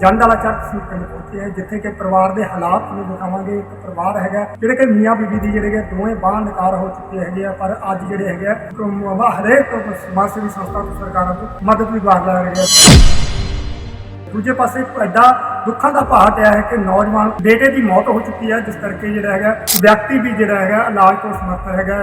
ਜੰਡ ਵਾਲਾ ਚੱਕ ਸੀ ਪਿੰਡ ਪਹੁੰਚੇ ਹੈ ਜਿੱਥੇ ਕਿ ਪਰਿਵਾਰ ਦੇ ਹਾਲਾਤ ਨੂੰ ਦਿਖਾਵਾਂਗੇ। ਇੱਕ ਪਰਿਵਾਰ ਹੈਗਾ, ਜਿਹੜੇ ਕਿ ਮੀਆਂ ਬੀਬੀ ਦੀ ਜਿਹੜੇ ਕਿ ਦੋਵੇਂ ਬਾਂਹ ਨਕਾਰ ਹੋ ਚੁੱਕੇ ਹੈਗੇ ਆ, ਪਰ ਅੱਜ ਜਿਹੜੇ ਹੈਗੇ ਆ ਹਰੇਕ ਸਮਾਜ ਸੇਵੀ ਸੰਸਥਾ ਤੋਂ ਸਰਕਾਰਾਂ ਤੋਂ ਮਦਦ ਵੀ ਬਾਹਰ ਲੱਗ ਰਹੀ ਹੈ ਦੂਜੇ ਪਾਸੇ ਐਡਾ ਦੁੱਖਾਂ ਦਾ ਪਹਾੜ ਪਿਆ ਹੈ ਕਿ ਨੌਜਵਾਨ ਬੇਟੇ ਦੀ ਮੌਤ ਹੋ ਚੁੱਕੀ ਹੈ, ਜਿਸ ਕਰਕੇ ਜਿਹੜਾ ਹੈਗਾ, ਵਿਅਕਤੀ ਵੀ ਜਿਹੜਾ ਹੈਗਾ, ਇਲਾਜ ਤੋਂ ਸਮਰਥ ਹੈਗਾ।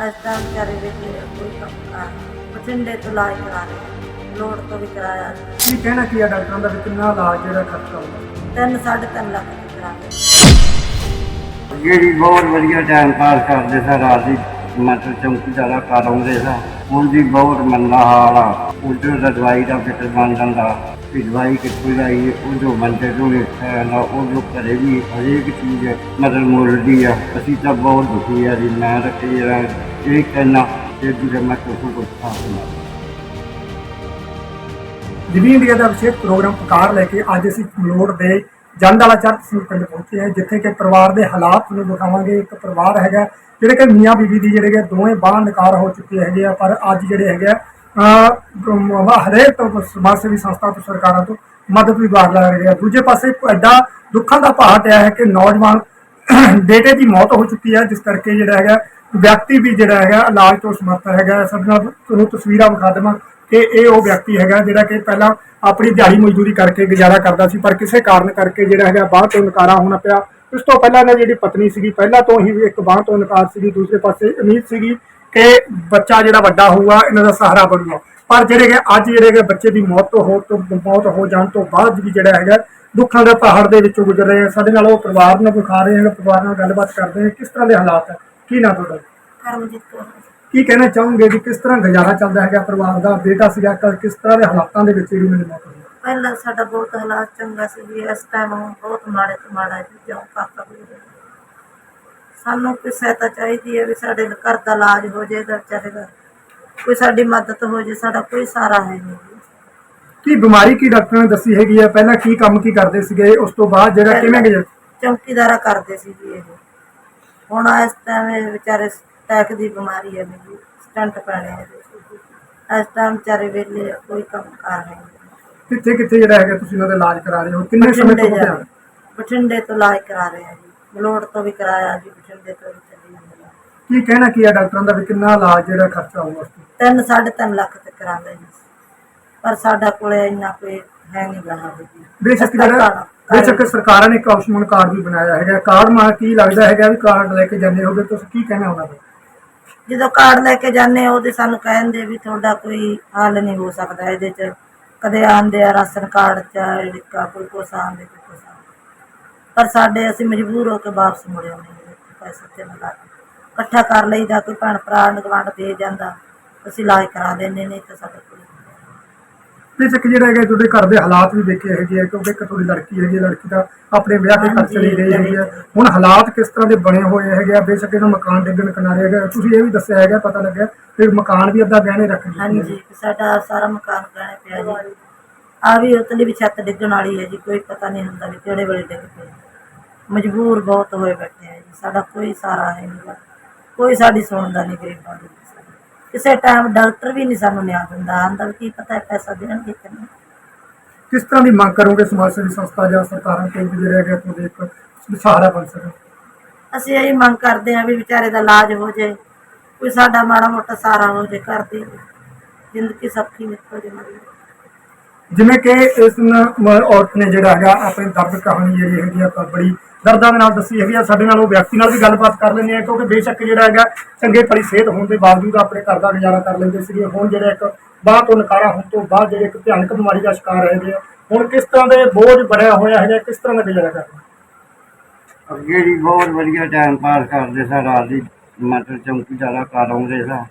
ਅਸਤਾਂ ਵਿਚਾਰੇ ਵੇਲੇ ਕੋਈ ਕੰਮ ਬਠਿੰਡੇ ਤੋਂ ਇਲਾਜ ਕਰਾ ਰਹੇ ਲੋੜ ਤੋਂ ਵੀ ਕਰਾਇਆ। ਕੀ ਕਹਿਣਾ ਕੀ ਹੈ ਡਾਕਟਰਾਂ ਦਾ ਵੀ ਕਿੰਨਾ ਇਲਾਜ ਜਿਹੜਾ ਖਰਚਾ ਹੋਊਗਾ ਤਿੰਨ ਸਾਢੇ ਤਿੰਨ ਲੱਖ ਦੇ ਕਰਾ ਰਹੇ ਜਿਹੜੀ ਬਹੁਤ ਵਧੀਆ ਟਾਈਮ ਪਾਸ ਕਰਦੇ ਸਾ ਰਾਤ ਦੀ ਮਤਲਬ ਚੌਂਕੀਦਾਰਾ ਕਰ ਆਉਂਦੇ ਸਾ। ਹੁਣ ਦੀ ਬਹੁਤ ਮੰਦਾ ਹਾਲ ਆ। ਉਧਰ ਦਾ ਦਵਾਈ ਦਾ ਫਿਕਰ ਬਣ ਜਾਂਦਾ ਵੀ ਦਵਾਈ ਕਿੱਥੋਂ ਲਾਈ ਉਹ ਜੋ ਬੰਦੇ ਤੋਂ ਨਾ ਉਹ ਜੋ ਘਰੇ ਵੀ ਹਰੇਕ ਚੀਜ਼ ਮਤਲਬ ਮੁੱਲਦੀ ਆ। ਅਸੀਂ ਤਾਂ ਬਹੁਤ ਦੁਖੀ ਆ ਜੀ ਮੈਂ ਕਈ ਵਾਰ ਇਹ ਕਹਿਣਾ ਕਿ ਦੂਜੇ ਮੈਂ ਕੋਈ ਕੁਝ ਖਾਣਾ ਦਿਵੀ ਇੰਡੀਆ ਦਾ ਵਿਸ਼ੇਸ਼ ਪ੍ਰੋਗਰਾਮ ਪੁਕਾਰ ਲੈ ਕੇ ਅੱਜ ਅਸੀਂ ਮਲੋੜ ਦੇ ਜੰਡ ਵਾਲਾ ਚਰਚ ਸਿੰਘ ਪਿੰਡ ਪਹੁੰਚੇ ਹਾਂ, ਜਿੱਥੇ ਕਿ ਪਰਿਵਾਰ ਦੇ ਹਾਲਾਤ ਨੂੰ ਦਿਖਾਵਾਂਗੇ। ਇੱਕ ਪਰਿਵਾਰ ਹੈਗਾ, ਜਿਹੜੇ ਕਿ ਮੀਆਂ ਬੀਬੀ ਦੀ ਜਿਹੜੇ ਕਿ ਦੋਵੇਂ ਬਾਂਹ ਨਕਾਰ ਹੋ ਚੁੱਕੇ ਹੈਗੇ ਆ, ਪਰ ਅੱਜ ਜਿਹੜੇ ਹੈਗੇ ਆ ਹਰੇਕ ਤੋਂ ਸਮਾਜ ਸੇਵੀ ਸੰਸਥਾ ਤੋਂ ਸਰਕਾਰਾਂ ਤੋਂ ਮਦਦ ਵੀ ਬਾਹਰ ਲੱਗ ਰਹੀ ਹੈ ਦੂਜੇ ਪਾਸੇ ਐਡਾ ਦੁੱਖਾਂ ਦਾ ਪਹਾੜ ਪਿਆ ਹੈ ਕਿ ਨੌਜਵਾਨ ਬੇਟੇ ਦੀ ਮੌਤ ਹੋ ਚੁੱਕੀ ਹੈ, ਜਿਸ ਕਰਕੇ ਜਿਹੜਾ ਹੈਗਾ ਵਿਅਕਤੀ ਵੀ ਜਿਹੜਾ ਹੈਗਾ ਇਲਾਜ ਤੋਂ ਸਮਰਥ ਹੈਗਾ। ਸਭ ਨਾਲ ਤੁਹਾਨੂੰ ਤਸਵੀਰਾਂ ਵਿਖਾ ਦੇਵਾਂ। ਕਿ ਇਹ ਉਹ ਵਿਅਕਤੀ ਹੈਗਾ ਜਿਹੜਾ ਕਿ ਪਹਿਲਾਂ ਆਪਣੀ ਦਿਹਾੜੀ ਮਜ਼ਦੂਰੀ ਕਰਕੇ ਗੁਜ਼ਾਰਾ ਕਰਦਾ ਸੀ, ਪਰ ਕਿਸੇ ਕਾਰਨ ਕਰਕੇ ਜਿਹੜਾ ਹੈਗਾ ਬਾਹਰ ਤੋਂ ਨਕਾਰਾ ਹੋਣਾ ਪਿਆ। ਉਸ ਤੋਂ ਪਹਿਲਾਂ ਇਹਨਾਂ ਜਿਹੜੀ ਪਤਨੀ ਸੀਗੀ, ਪਹਿਲਾਂ ਤੋਂ ਹੀ ਇੱਕ ਬਾਹ ਤੋਂ ਨਕਾਰ ਸੀਗੀ, ਦੂਸਰੇ ਪਾਸੇ ਉਮੀਦ ਸੀਗੀ ਕਿ ਬੱਚਾ ਜਿਹੜਾ ਵੱਡਾ ਹੋਊਗਾ, ਇਹਨਾਂ ਦਾ ਸਹਾਰਾ ਬਣੂਗਾ। ਪਰ ਜਿਹੜੇ ਕਿ ਅੱਜ ਜਿਹੜੇ ਕਿ ਬੱਚੇ ਦੀ ਮੌਤ ਤੋਂ ਹੋ ਤੋਂ, ਮੌਤ ਹੋ ਜਾਣ ਤੋਂ ਬਾਅਦ ਵੀ ਜਿਹੜਾ ਹੈਗਾ, ਦੁੱਖਾਂ ਦੇ ਪਹਾੜ ਦੇ ਵਿੱਚੋਂ ਗੁਜ਼ਰ ਰਹੇ ਆ। ਸਾਡੇ ਨਾਲ ਉਹ ਪਰਿਵਾਰ ਨੂੰ ਵਿਖਾ ਰਹੇ ਹਾਂ ਪਰਿਵਾਰ ਨਾਲ ਗੱਲਬਾਤ ਕਰਦੇ ਹਾਂ ਕਿਸ ਤਰ੍ਹਾਂ ਦੇ ਹਾਲਾਤ ਹੈ ਕੀ ਨਾ ਤੁਹਾਡਾ? ਕੌਰ ਕੀ ਕਹਿਣਾ ਚਾਹੋਗੇ ਕਿ ਕਿਸ ਤਰ੍ਹਾਂ ਗੁਜ਼ਾਰਾ ਚੱਲਦਾ ਹੈਗਾ ਪਰਿਵਾਰ ਦਾ? ਬੇਟਾ ਸੀਗਾ ਕ- ਕਿਸ ਤਰ੍ਹਾਂ ਦੇ ਹਾਲਾਤਾਂ ਦੇ ਵਿੱਚ ਜਿਹੜੀ ਮੈਨੂੰ ਮੌਤ ਹੋਈ? ਪਹਿਲਾਂ ਸਾਡਾ ਬਹੁਤ ਹਾਲਾਤ ਚੰਗਾ ਸੀ ਜੀ ਇਸ ਟਾਈਮ ਹੁਣ ਬਹੁਤ ਮਾੜੇ ਤੋਂ ਮਾੜਾ ਜੀ ਜਿਉਂ ਕਾਕਾ ਵੀ ਹੋਇਆ। ਸਾਨੂੰ ਕੋਈ ਸਹਾਇਤਾ ਚਾਹੀਦੀ ਹੈ ਵੀ ਸਾਡੇ ਘਰ ਦਾ ਇਲਾਜ ਹੋ ਵਿਚਾਰੇ ਦਾ ਕੋਈ ਸਾਡੀ ਮਦਦ ਹੋ ਜੇ ਸਾਡਾ ਕੋਈ ਸਹਾਰਾ ਹੈ ਨਹੀਂ ਜੀ। ਕੀ ਬਿਮਾਰੀ ਕੀ ਡਾਕਟਰ ਨੇ ਦੱਸੀ ਹੈਗੀ ਹੈ? ਪਹਿਲਾਂ ਕੀ ਕੰਮ ਕੀ ਕਰਦੇ ਸੀਗੇ? ਉਸ ਤੋਂ ਬਾਅਦ ਜਿਹੜਾ ਕਿਵੇਂ ਗੁਜ਼ਰ ਚੌਕੀਦਾਰਾ ਕਰਦੇ ਸੀ ਜੀ ਇਹ। ਹੁਣ ਇਸ ਟਾਈਮ ਇਹ ਵਿਚਾਰੇ ਟੈਕ ਦੀ ਬਿਮਾਰੀ ਹੈ ਜੀ ਸਟੰਟ ਪੈਣੇ ਜੀ। ਇਸ ਟਾਈਮ ਵਿਚਾਰੇ ਵੇਲੇ ਕੋਈ ਕੰਮ ਕਾਰ ਹੈ। ਨਹੀਂ ਕਿੱਥੇ ਕਿੱਥੇ ਜਿਹੜਾ ਹੈਗਾ ਤੁਸੀਂ ਉਹਨਾਂ ਦਾ ਇਲਾਜ ਕਰਾ ਰਹੇ ਹੋ? ਕਿੰਨੇ ਸਮੇਂ ਤੋਂ ਬਠਿੰਡੇ? ਹੋ ਜਾ ਬਠਿੰਡੇ ਤੋਂ ਇਲਾਜ ਕਰਾ ਰਹੇ ਆ ਜੀ। ਮਲੋੜ ਤੋਂ ਵੀ ਕਰਾਇਆ ਜੀ ਬਠਿੰਡੇ ਤੋਂ ਵੀ ਚੱਲੀ ਜਾਂਦਾ। ਕੀ ਕਹਿਣਾ ਕੀ ਹੈ ਡਾਕਟਰਾਂ ਦਾ ਵੀ ਕਿੰਨਾ ਇਲਾਜ ਜਿਹੜਾ ਖਰਚਾ ਆਊਗਾ ਉਸ ਤੇ? ਤਿੰਨ ਸਾਢੇ ਤਿੰਨ ਲੱਖ ਤੇ ਕਰਾਉਂਦੇ ਜੀ। ਪਰ ਸਾਡਾ ਕੋਲੇ ਇੰਨਾ ਕੋਈ ਹੈ ਨਹੀਂ ਗਾ ਜੀ ਬੇਸ਼ੱਕ ਜਿਹੜਾ ਬੇਸ਼ੱਕ ਸਰਕਾਰਾਂ ਨੇ ਇੱਕ ਆਯੁਸ਼ਮਾਨ ਕਾਰਡ ਵੀ ਬਣਾਇਆ ਹੈਗਾ। ਕਾਰਡ ਮਾ ਕੀ ਲੱਗਦਾ ਹੈਗਾ ਵੀ ਕਾਰਡ ਲੈ ਕੇ ਜਾਂਦੇ ਹੋਗੇ ਤੁਸੀਂ ਕੀ ਕਹਿਣਾ ਉਹਨਾਂ ਦਾ? ਜਦੋਂ ਕਾਰਡ ਲੈ ਕੇ ਜਾਂਦੇ ਉਹਦੇ ਸਾਨੂੰ ਕਹਿੰਦੇ ਵੀ ਤੁਹਾਡਾ ਕੋਈ ਹੱਲ ਨਹੀਂ ਹੋ ਸਕਦਾ ਇਹਦੇ ਚ। ਕਦੇ ਆਂਦੇ ਆ ਰਾਸ਼ਨ ਕਾਰਡ ਚ ਲਿਖਾ ਕੋਈ ਕੁਛ ਆਂਦੇ ਕੋਈ ਕੁਛ ਆਂਦੇ ਪਰ ਸਾਡੇ ਅਸੀਂ ਮਜਬੂਰ ਹੋ ਕੇ ਵਾਪਸ ਮੁੜ ਆਉਂਦੇ ਪੈਸੇ ਤੇ ਲਗਾ ਕੇ ਇਕੱਠਾ ਕਰ ਲਈਦਾ, ਕੋਈ ਭੈਣ ਭਰਾ ਗਵਾਂਢ ਦੇ ਜਾਂਦਾ, ਅਸੀਂ ਇਲਾਜ ਕਰਾ ਦਿੰਦੇ ਨਹੀਂ ਤਾਂ ਸਾਡਾ ਕੋਈ ਬੇਸ਼ੱਕ ਜਿਹੜਾ ਹੈਗਾ ਤੁਹਾਡੇ ਘਰ ਦੇ ਹਾਲਾਤ ਵੀ ਦੇਖੇ ਹੈਗੇ ਆ ਕਿਉਂਕਿ ਇੱਕ ਤੁਹਾਡੀ ਲੜਕੀ ਹੈਗੀ ਲੜਕੀ ਦਾ ਆਪਣੇ ਵਿਆਹ ਤੇ ਕਰ ਚਲੀ ਗਈ ਹੈਗੀ ਆ। ਹੁਣ ਹਾਲਾਤ ਕਿਸ ਤਰ੍ਹਾਂ ਦੇ ਬਣੇ ਹੋਏ ਹੈਗੇ ਆ? ਬੇਸ਼ੱਕ ਇਹਦਾ ਮਕਾਨ ਡਿੱਗਣ ਕਿਨਾਰੇ ਹੈਗਾ। ਤੁਸੀਂ ਇਹ ਵੀ ਦੱਸਿਆ ਹੈਗਾ ਪਤਾ ਲੱਗਿਆ ਫਿਰ ਮਕਾਨ ਵੀ ਅੱਧਾ ਗਹਿਣੇ ਰੱਖ ਦਿੱਤੇ ਹਾਂਜੀ ਤੇ ਸਾਡਾ ਸਾਰਾ ਮਕਾਨ ਗਹਿਣੇ ਪਿਆ ਜੀ। ਆ ਵੀ ਉਤਲੀ ਵੀ ਛੱਤ ਡਿੱਗਣ ਵਾਲੀ ਹੈ ਜੀ ਕੋਈ ਪਤਾ ਨਹੀਂ ਹੁੰਦਾ ਵੀ ਕਿਹੜੇ ਵੇਲੇ ਡਿੱਗ ਪਏ ਮਜਬੂਰ ਬਹੁਤ ਹੋਏ ਬੈਠੇ ਆ ਜੀ ਸਾਡਾ ਕੋਈ ਸਾਰਾ ਹੈ ਨਹੀਂ ਕੋਈ ਸਾਡੀ ਸੁਣਦਾ ਨਹੀਂ ਗਰੀਬਾਂ ਦੀ। ਕਿਸੇ ਟਾਈਮ ਡਾਕਟਰ ਵੀ ਨਹੀਂ ਸਾਨੂੰ ਨਿਆਂ ਦਿੰਦਾ ਆਂਦਾ ਕੀ ਪਤਾ ਪੈਸਾ ਦੇਣਗੇ ਕਿ ਨਹੀਂ। ਕਿਸ ਤਰ੍ਹਾਂ ਦੀ ਮੰਗ ਕਰੋਗੇ ਸਮਾਜ ਸੇਵੀ ਸੰਸਥਾ ਜਾਂ ਸਰਕਾਰਾਂ ਤੋਂ ਵੀ ਜਿਹੜਾ ਹੈਗਾ ਤੁਹਾਡੇ ਇੱਕ ਸਹਾਰਾ ਬਣ ਸਕੇ ਅਸੀਂ ਇਹ ਮੰਗ ਕਰਦੇ ਹਾਂ ਵੀ ਵਿਚਾਰੇ ਦਾ ਇਲਾਜ ਹੋ ਜਾਏ ਕੋਈ ਸਾਡਾ ਮਾੜਾ ਮੋਟਾ ਸਹਾਰਾ ਹੋ ਜਾਏ ਘਰ ਦੀ ਜ਼ਿੰਦਗੀ ਸੌਖੀ ਨਿਕਲ ਜੇ ਮਰੀ ਜਿਵੇਂ ਕਿ ਇਸ ਨ- ਮ- ਔਰਤ ਨੇ ਜਿਹੜਾ ਹੈਗਾ ਆਪਣੀ ਦਰਦ ਕਹਾਣੀ ਜਿਹੜੀ ਹੈਗੀ ਆ ਬੜੀ ਦਰਦਾਂ ਦੇ ਨਾਲ ਦੱਸੀ ਹੈਗੀ ਆ, ਸਾਡੇ ਨਾਲ ਉਹ ਵਿਅਕਤੀ ਨਾਲ ਵੀ ਗੱਲਬਾਤ ਕਰ ਲੈਂਦੇ ਆ, ਕਿਉਂਕਿ ਬੇਸ਼ੱਕ ਜਿਹੜਾ ਹੈਗਾ ਚੰਗੇ ਭਲੀ ਸਿਹਤ ਹੋਣ ਦੇ ਬਾਵਜੂਦ ਆਪਣੇ ਘਰ ਦਾ ਗੁਜ਼ਾਰਾ ਕਰ ਲੈਂਦੇ ਸੀਗੇ। ਹੁਣ ਜਿਹੜਾ ਇੱਕ ਬਾਹ ਤੋਂ ਨਕਾਰਾ ਹੋਣ ਤੋਂ ਬਾਅਦ ਜਿਹੜੇ ਇੱਕ ਭਿਆਨਕ ਬਿਮਾਰੀ ਦਾ ਸ਼ਿਕਾਰ ਹੈਗੇ ਆ। ਹੁਣ ਕਿਸ ਤਰ੍ਹਾਂ ਦੇ ਬੋਝ ਬਣਿਆ ਹੋਇਆ ਹੈਗਾ, ਕਿਸ ਤਰ੍ਹਾਂ ਦਾ ਗੁਜ਼ਾਰਾ ਕਰਦੇ ਅੱਗੇ ਜੀ ਬਹੁਤ ਵਧੀਆ ਟਾਈਮ ਪਾਸ ਕਰਦੇ ਸਾ ਰਾਤ ਦੀ ਮਤਲਬ ਚੌਂਕੀਦਾਰਾ ਕਰ ਆਉਂਦੇ ਸਾ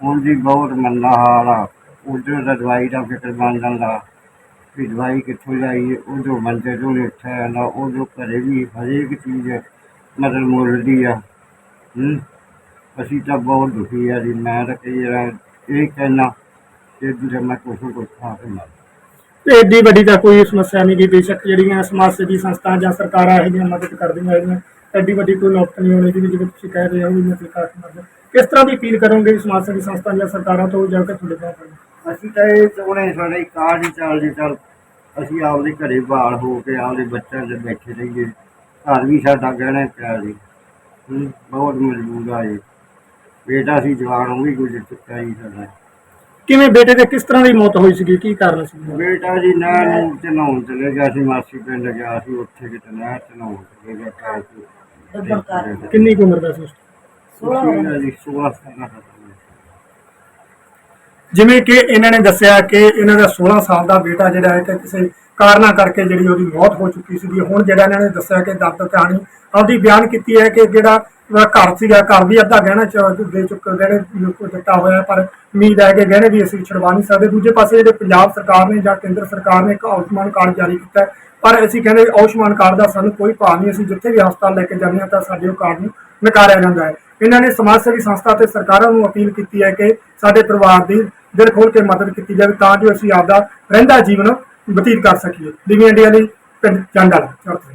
ਹੁਣ ਦੀ ਬਹੁਤ ਮੰਦਾ ਹਾਲ ਆ। ਉਧਰ ਦਾ ਦਵਾਈ ਦਾ ਫਿਕਰ ਬਣ ਜਾਂਦਾ। ਵੀ ਦਵਾਈ ਕਿੱਥੋਂ ਜੋ ਬੰਦੇ ਤੋਂ ਲਿਖਿਆ ਨਾ ਉਹ ਜੋ ਘਰੇ ਵੀ ਹਰੇਕ ਚੀਜ਼ ਮਤਲਬ ਮੁੱਲਦੀ ਆ। ਹੂੰ? ਅਸੀਂ ਤਾਂ ਬਹੁਤ ਦੁਖੀ ਆ ਜੀ। ਮੈਂ ਤਾਂ ਕਈ ਵਾਰ ਇਹ ਕਹਿਣਾ ਕਿ ਦੂਜੇ ਮੈਂ ਕੁਛ ਨਾ ਕੁਛ ਖਾ ਕੇ ਮਰ ਤੇ ਏਡੀ ਵੱਡੀ ਤਾਂ ਕੋਈ ਸਮੱਸਿਆ ਨਹੀਂ ਗੀ ਬੇਸ਼ੱਕ ਜਿਹੜੀਆਂ ਸਮਾਜ ਸੇਵੀ ਸੰਸਥਾਵਾਂ ਜਾਂ ਸਰਕਾਰਾਂ ਹੈਗੀਆਂ ਮਦਦ ਕਰਦੀਆਂ ਹੈਗੀਆਂ ਐਡੀ ਵੱਡੀ ਕੋਈ ਨੌਬਤ ਨਹੀਂ ਹੋਣੀ ਜਿਹਦੀ ਜਿਵੇਂ ਤੁਸੀਂ ਕਹਿ ਰਹੇ ਹੋ ਵੀ ਮੈਂ ਸਰਕਾਰ ਮਦਦ ਕਿਸ ਤਰ੍ਹਾਂ ਦੀ ਅਪੀਲ ਕਰੋਗੇ ਸਮਾਜ ਸੇਵੀ ਸੰਸਥਾਵਾਂ ਜਾਂ ਸਰਕਾਰਾਂ ਤੋਂ ਜਾ ਕੇ ਤੁਹਾਡੇ ਕੋਲ ਅਸੀਂ ਤਾਂ ਇਹ ਚਾਹੁੰਦੇ ਸਾਡੇ ਕਾਰਡ ਹੀ ਚੱਲ ਜੇ ਚੱਲ ਅਸੀਂ ਆਪਦੇ ਘਰੇ ਬਾਲ ਹੋ ਕੇ ਆਪਦੇ ਬੱਚਿਆਂ ਦੇ ਬੈਠੇ ਰਹੀਏ। ਘਰ ਵੀ ਸਾਡਾ ਗਹਿਣਾ ਪਿਆ ਜੀ ਹੂੰ, ਬਹੁਤ ਮਜਬੂਰ ਆ ਜੀ ਬੇਟਾ ਸੀ ਜਵਾਨ ਉਹ ਵੀ ਗੁਜ਼ਰ ਚੁੱਕਾ ਜੀ ਸਾਡਾ। ਕਿਵੇਂ ਬੇਟੇ ਦੇ ਕਿਸ ਤਰ੍ਹਾਂ ਦੀ ਮੌਤ ਹੋਈ ਸੀਗੀ? ਕੀ ਕਾਰਨ ਸੀ? ਬੇਟਾ ਜੀ ਨਹਿਰ ਨੂੰ ਚ ਨਹਾਉਣ ਚਲੇ ਗਿਆ ਸੀ ਮਾਸੀ ਪਿੰਡ ਗਿਆ ਸੀ ਉੱਥੇ ਕਿਤੇ ਨਹਿਰ ਚ ਨਹਾਉਣ ਚਲੇ ਗਿਆ। ਕਿੰਨੀ ਕੁ ਉਮਰ ਦਾ ਸੀ ਉਸ ਸੋਲਾਂ ਸੋਲਾਂ ਜੀ 16 ਸਾਲਾਂ ਦਾ ਸੀ। ਜਿਵੇਂ ਕਿ ਇਹਨਾਂ ਨੇ ਦੱਸਿਆ ਕਿ ਇਹਨਾਂ ਦਾ 16 ਸਾਲ ਦਾ ਬੇਟਾ ਜਿਹੜਾ ਹੈ ਕਿ ਕਿਸੇ ਕਾਰਨਾਂ ਕਰਕੇ ਜਿਹੜੀ ਉਹਦੀ ਮੌਤ ਹੋ ਚੁੱਕੀ ਸੀਗੀ। ਹੁਣ ਜਿਹੜਾ ਇਹਨਾਂ ਨੇ ਦੱਸਿਆ ਕਿ ਦਰਦ ਕਹਾਣੀ ਆਪਦੀ ਬਿਆਨ ਕੀਤੀ ਹੈ ਕਿ ਜਿਹੜਾ ਘਰ ਸੀਗਾ, ਘਰ ਵੀ ਅੱਧਾ ਗਹਿਣਾ ਚ ਦੇ ਚੁੱਕ ਗਹਿਣੇ ਦਿੱਤਾ ਹੋਇਆ, ਪਰ ਉਮੀਦ ਹੈ ਕਿ ਗਹਿਣੇ ਵੀ ਅਸੀਂ ਛਡਵਾ ਨਹੀਂ ਸਕਦੇ। ਦੂਜੇ ਪਾਸੇ ਜਿਹੜੇ ਪੰਜਾਬ ਸਰਕਾਰ ਨੇ ਜਾਂ ਕੇਂਦਰ ਸਰਕਾਰ ਨੇ ਇੱਕ ਆਯੁਸ਼ਮਾਨ ਕਾਰਡ ਜਾਰੀ ਕੀਤਾ ਪਰ ਅਸੀਂ ਕਹਿੰਦੇ ਆਯੁਸ਼ਮਾਨ ਕਾਰਡ ਦਾ ਸਾਨੂੰ ਕੋਈ ਭਾਅ ਨਹੀਂ, ਅਸੀਂ ਜਿੱਥੇ ਵੀ ਹਸਪਤਾਲ ਲੈ ਕੇ ਜਾਂਦੇ ਹਾਂ ਤਾਂ ਸਾਡੇ ਉਹ ਕਾਰਡ ਨੂੰ ਨਕਾਰਿਆ ਜਾਂਦਾ ਹੈ। ਇਹਨਾਂ ਨੇ ਸਮਾਜ ਸੇਵੀ ਸੰਸਥਾ ਤੇ ਸਰਕਾਰਾਂ ਨੂੰ ਅਪੀਲ ਕੀਤੀ ਹੈ ਕਿ ਸਾਡੇ ਪਰਿਵਾਰ ਦੀ ਦਿਲ ਖੋਲ ਕੇ ਮਦਦ ਕੀਤੀ ਜਾਵੇ ਤਾਂ ਜੋ ਅਸੀਂ ਆਪਦਾ ਰਹਿੰਦਾ ਜੀਵਨ ਬਤੀਤ ਕਰ ਸਕੀਏ। ਦਿਵਿਆਂ ਇੰਡੀਆ ਲਈ ਪਿੰਡ ਚੰਡਲ, ਚੜ੍ਹਦੇ